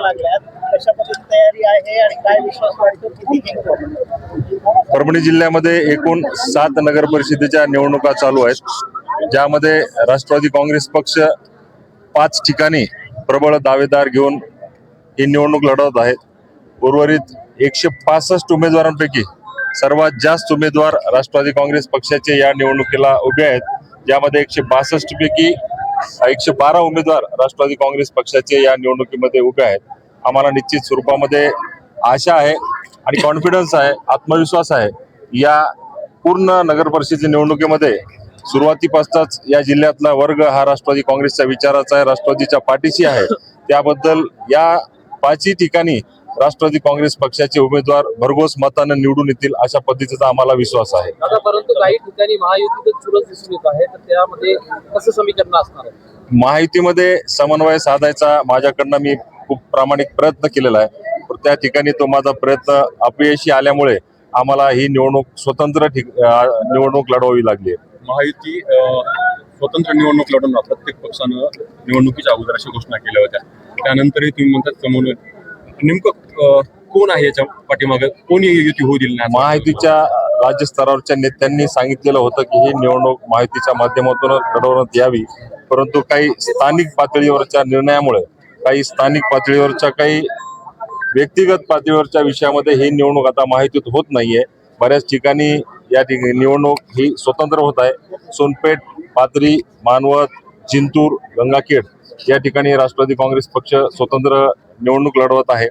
लागल्यात. कशा पद्धतीची तयारी आहे आणि काय विश्वास वाटतो किती जिंकू आपण? परभणी जिल्ह्यामध्ये एकूण सात नगर परिषदेच्या निवडणुका चालू आहेत. ज्यामध्ये राष्ट्रवादी काँग्रेस पक्ष पाच ठिकाणी प्रबळ दावेदार घेऊन ही निवडणूक लढवत आहेत. उर्वरित एकशे पासष्ट उमेदवारांपैकी सर्वात जास्त उमेदवार राष्ट्रवादी काँग्रेस पक्षाचे या निवडणुकीला उभे आहेत. ज्यामध्ये एकशे बासष्ट पैकी एकशे बारा उमेदवार राष्ट्रवादी काँग्रेस पक्षाचे या निवडणुकीमध्ये उभे आहेत. आम्हाला निश्चित स्वरूपामध्ये आशा आहे आणि कॉन्फिडन्स आहे आत्मविश्वास आहे. या पूर्ण नगर परिषदेच्या निवडणुकीमध्ये सुरुवातीपासूनच या जिल्ह्यातला वर्ग हा राष्ट्रवादी काँग्रेसच्या विचाराचा आहे राष्ट्रवादीच्या पाठीशी आहे. त्याबद्दल या पाचही ठिकाणी राष्ट्रवादी काँग्रेस पक्षाचे उमेदवार भरघोस मतानं निवडून येतील अशा पद्धतीचा आम्हाला विश्वास आहे. आता परंतु काही ठिकाणी महायुतीतच चुरस दिसून येत आहे तर त्यामध्ये कसं समीकरण असणार आहे? माहितीमध्ये समन्वय साधायचा माझ्याकडनं मी खूप प्रामाणिक प्रयत्न केलेला आहे. पण त्या ठिकाणी तो माझा प्रयत्न अपयशी आल्यामुळे आम्हाला ही निवडणूक स्वतंत्र निवडणूक लढवावी लागली अ, स्वतंत्र निवडणूक लढवणार प्रत्येक पक्षानं निवडणुकीच्या अगोदर अशा घोषणा केल्या होत्या. त्यानंतरही तुम्ही म्हणतात समन्वय नेमकं कोण आहे याच्या पाठीमागे? कोणी युती होऊ दिली नाही? महायुतीच्या राज्य स्तरावरच्या नेत्यांनी सांगितलेलं होतं की ही निवडणूक माहितीच्या माध्यमातून घडवण्यात यावी. परंतु काही स्थानिक पातळीवरच्या निर्णयामुळे काही स्थानिक पातळीवरच्या काही व्यक्तिगत पातळीवरच्या विषयामध्ये ही निवडणूक आता माहितीत होत नाहीये. बऱ्याच ठिकाणी या ठिकाणी निवडणूक ही स्वतंत्र होत आहे. सोनपेठ पाथरी मानवत जिंतूर गंगाखेड. या ठिकाणी राष्ट्रवादी काँग्रेस पक्ष स्वतंत्र निवडणूक लढवत आहे.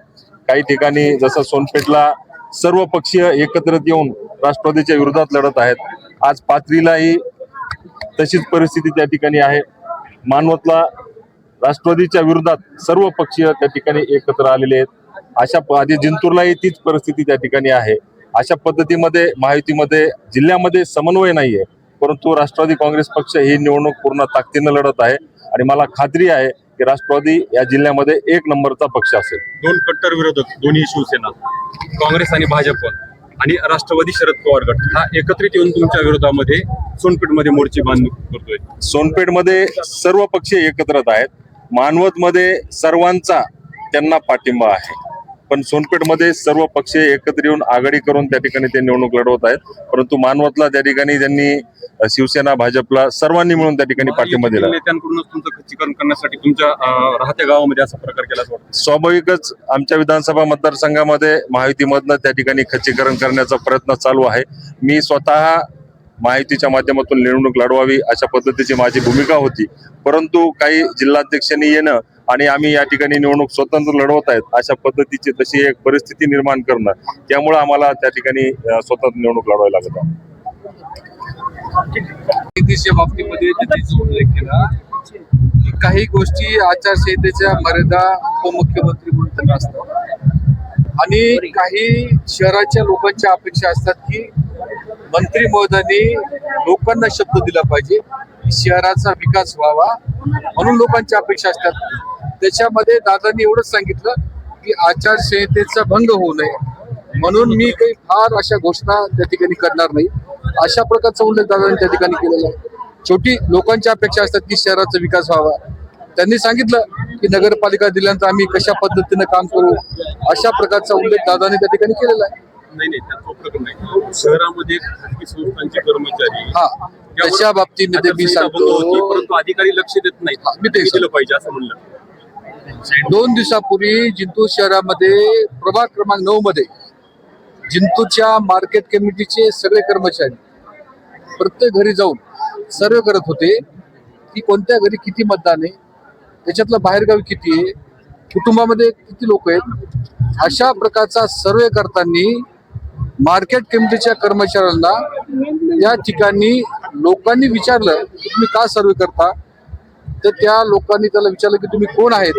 काही ठिकाणी जसं सोनपेठला सर्व पक्षीय एकत्रित येऊन राष्ट्रवादीच्या विरोधात लढत आहेत. आज पाथरीलाही तशीच परिस्थिती त्या ठिकाणी आहे. मानवतला राष्ट्रवादीच्या विरोधात सर्व पक्षीय त्या ठिकाणी एकत्र आलेले आहेत. अशा प- आधी जिंतूरलाही तीच परिस्थिती त्या ठिकाणी आहे. अशा पद्धतीमध्ये महायुतीमध्ये जिल्ह्यामध्ये समन्वय नाहीये. परंतु राष्ट्रवादी काँग्रेस पक्ष ही निवडणूक पूर्ण ताकदीनं लढत आहे. आणि मला खात्री आहे की राष्ट्रवादी या जिल्ह्यामध्ये एक नंबरचा पक्ष असेल. दोन कट्टर विरोधक दोन्ही शिवसेना काँग्रेस आणि भाजप. आणि राष्ट्रवादी शरद पवार गट हा एकत्रित येऊन तुमच्या विरोधामध्ये सोनपेठमध्ये मोर्चे बांधणूक करतोय. सोनपेठमध्ये सर्व पक्ष एकत्रच आहेत. मानवतमध्ये सर्वांचा त्यांना पाठिंबा आहे. पण सोनपेठमध्ये सर्व पक्ष एकत्र येऊन आघाडी करून त्या ठिकाणी ते निवडणूक लढवत आहेत. परंतु मानवतला त्या ठिकाणी त्यांनी शिवसेना भाजपला सर्वांनी मिळून त्या ठिकाणी पाठिंबा दिला. महायुतीतील नेत्यांकडूनच तुमचं खच्चीकरण करण्यासाठी तुमच्या राहत्या गावामध्ये असा प्रकार केला स्वाभाविकच आमच्या विधानसभा मतदारसंघामध्ये महायुतीमधनं त्या ठिकाणी खच्चीकरण करण्याचा प्रयत्न चालू आहे. मी स्वतः महायुतीच्या माध्यमातून निवडणूक लढवावी अशा पद्धतीची माझी भूमिका होती. परंतु काही जिल्हाध्यक्षांनी येणं आणि आम्ही या ठिकाणी निवडणूक स्वतंत्र लढवत आहेत अशा पद्धतीची तशी एक परिस्थिती निर्माण करणं त्यामुळे आम्हाला त्या ठिकाणी स्वतंत्र निवडणूक लढवायला लागत आहे. बाबतीमध्ये केला काही गोष्टी आचारसंहितेच्या मर्यादा उपमुख्यमंत्री म्हणून असतात. आणि काही शहराच्या लोकांच्या अपेक्षा असतात की मंत्री महोदयांनी लोकांना शब्द दिला पाहिजे शहराचा विकास व्हावा म्हणून लोकांच्या अपेक्षा असतात. त्याच्यामध्ये दादांनी एवढंच सांगितलं की आचारसंहितेचा भंग होऊ नये. म्हणून मी काही फार अशा घोषणा त्या ठिकाणी करणार नाही. अशा प्रकारचा उल्लेख दादांनी त्या ठिकाणी केलेला आहे. शेवटी लोकांच्या अपेक्षा असतात की शहराचा विकास व्हावा. त्यांनी सांगितलं की नगरपालिका दिल्यानंतर आम्ही कशा पद्धतीनं काम करू? अशा प्रकारचा उल्लेख दादांनी त्या ठिकाणी केलेला आहे. नाही नाही नाही. शहरामध्ये खाजगी संस्थांचे कर्मचारी हा त्याच्या बाबतीमध्ये मी सांगतो. परंतु अधिकारी लक्ष देत नाहीत. हा, मी तेच दिलं पाहिजे असं म्हणलं. दोन दिवसापूर्वी जिंतूर शहरामध्ये प्रभाग क्रमांक नऊ मध्ये जिंतूरच्या मार्केट कमिटीचे सगळे कर्मचारी प्रत्येक घरी जाऊन सर्वे करत होते की कोणत्या घरी किती मतदान आहे त्याच्यातलं बाहेरगावी किती आहे कुटुंबामध्ये किती लोक आहेत अशा प्रकारचा सर्वे करताना मार्केट कमिटीच्या कर्मचाऱ्यांना त्या ठिकाणी लोकांनी विचारलं की तुम्ही का सर्वे करता? तर त्या लोकांनी त्याला विचारलं की तुम्ही कोण आहेत?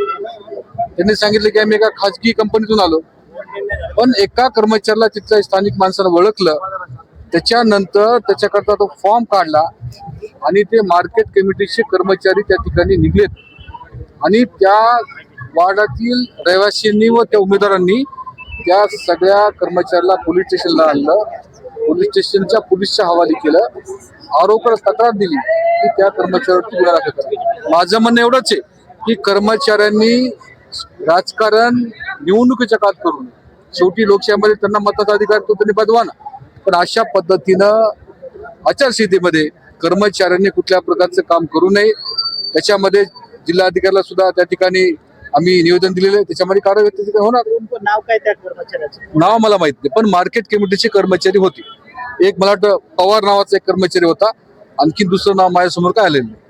त्यांनी सांगितलं की आम्ही एका खाजगी कंपनीतून आलो. पण एका कर्मचाऱ्याला तिथल्या स्थानिक माणसानं ओळखलं त्याच्यानंतर त्याच्याकरता तो फॉर्म काढला आणि ते मार्केट कमिटीचे कर्मचारी त्या ठिकाणी निघलेत. आणि त्या वार्डातील रहिवासींनी व त्या उमेदवारांनी त्या सगळ्या कर्मचाऱ्याला पोलीस स्टेशनला आणलं. पोलीस स्टेशनच्या पोलीसच्या हवाली केलं. आरोपाला तक्रार दिली की त्या कर्मचाऱ्यावरती गुन्हा दाखल करा. माझं म्हणणं एवढंच आहे की कर्मचाऱ्यांनी राजकारण निवडणुकीच्या काळात करू नये. शेवटी लोकशाहीमध्ये त्यांना मताचा अधिकार तो त्यांनी बदवा ना पण अशा पद्धतीनं आचारसंहितेमध्ये कर्मचाऱ्यांनी कुठल्या प्रकारचं काम करू नये. त्याच्यामध्ये जिल्हाधिकाऱ्याला सुद्धा त्या ठिकाणी आम्ही निवेदन दिलेलं आहे. त्याच्यामध्ये काय होणार. नाव काय त्या कर्मचाऱ्याचं? नाव मला माहीत नाही पण मार्केट कमिटीचे कर्मचारी होते. एक मला वाटतं पवार नावाचा एक कर्मचारी होता. आणखी दुसरं नाव माझ्यासमोर काय आलेलं नाही.